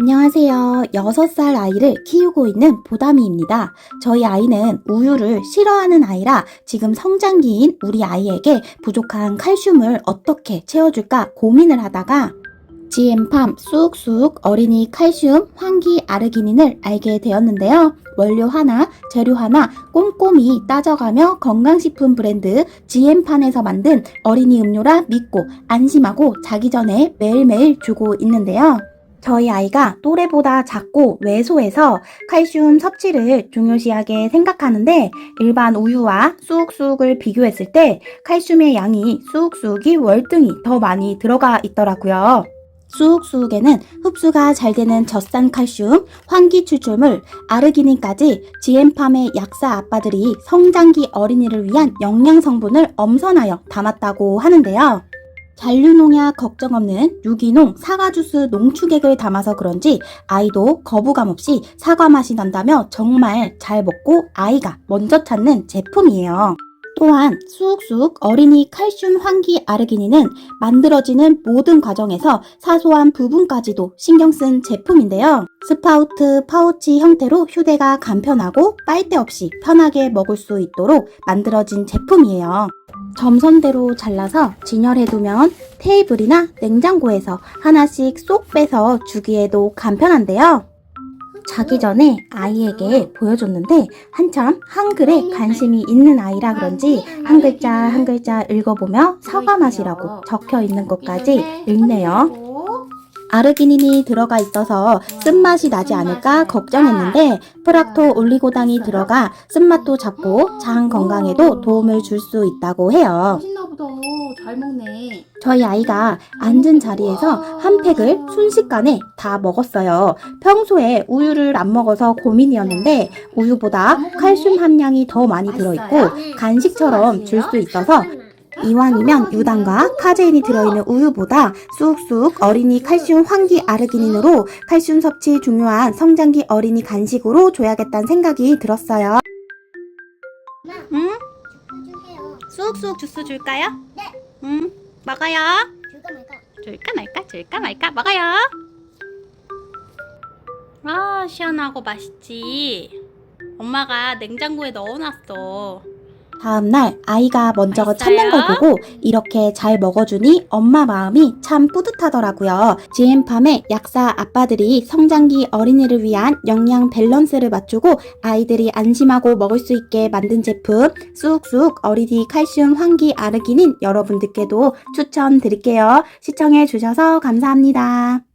안녕하세요. 6살 아이를 키우고 있는 보담이입니다. 저희 아이는 우유를 싫어하는 아이라 지금 성장기인 우리 아이에게 부족한 칼슘을 어떻게 채워줄까 고민을 하다가 GM팜 쑥쑥 어린이 칼슘 환기 아르기닌을 알게 되었는데요. 원료 하나, 재료 하나 꼼꼼히 따져가며 건강식품 브랜드 GM팜에서 만든 어린이 음료라 믿고 안심하고 자기 전에 매일매일 주고 있는데요. 저희 아이가 또래보다 작고 왜소해서 칼슘 섭취를 중요시하게 생각하는데 일반 우유와 쑥쑥을 비교했을 때 칼슘의 양이 쑥쑥이 월등히 더 많이 들어가 있더라고요. 쑥쑥에는 흡수가 잘 되는 젖산 칼슘, 환기 추출물, 아르기닌까지 GM팜의 약사 아빠들이 성장기 어린이를 위한 영양 성분을 엄선하여 담았다고 하는데요. 잔류농약 걱정 없는 유기농 사과주스 농축액을 담아서 그런지 아이도 거부감 없이 사과 맛이 난다며 정말 잘 먹고 아이가 먼저 찾는 제품이에요. 또한 쑥쑥 어린이 칼슘 환기 아르기닌은 만들어지는 모든 과정에서 사소한 부분까지도 신경 쓴 제품인데요. 스파우트 파우치 형태로 휴대가 간편하고 빨대 없이 편하게 먹을 수 있도록 만들어진 제품이에요. 점선대로 잘라서 진열해두면 테이블이나 냉장고에서 하나씩 쏙 빼서 주기에도 간편한데요. 자기 전에 아이에게 보여줬는데 한참 한글에 관심이 있는 아이라 그런지 한 글자 한 글자 읽어보며 사과 맛이라고 적혀 있는 것까지 읽네요. 아르기닌이 들어가 있어서 쓴맛이 나지 않을까 걱정했는데 프락토 올리고당이 들어가 쓴맛도 잡고 장 건강에도 도움을 줄 수 있다고 해요. 맛있나 보다. 잘 먹네. 저희 아이가 앉은 자리에서 한 팩을 순식간에 다 먹었어요. 평소에 우유를 안 먹어서 고민이었는데 우유보다 칼슘 함량이 더 많이 들어있고 간식처럼 줄 수 있어서 이왕이면 유당과 카제인이 들어있는 우유보다 쑥쑥 어린이 칼슘 환기 아르기닌으로 칼슘 섭취 중요한 성장기 어린이 간식으로 줘야겠다는 생각이 들었어요. 응? 쑥쑥 주스 줄까요? 네. 응. 먹어요. 줄까 말까? 줄까 말까 줄까 말까 먹어요. 아 시원하고 맛있지. 엄마가 냉장고에 넣어놨어. 다음날 아이가 먼저 맛있어요? 찾는 걸 보고 이렇게 잘 먹어주니 엄마 마음이 참 뿌듯하더라고요. GM팜의 약사 아빠들이 성장기 어린이를 위한 영양 밸런스를 맞추고 아이들이 안심하고 먹을 수 있게 만든 제품 쑥쑥 어린이 칼슘 환기 아르기닌 여러분들께도 추천드릴게요. 시청해 주셔서 감사합니다.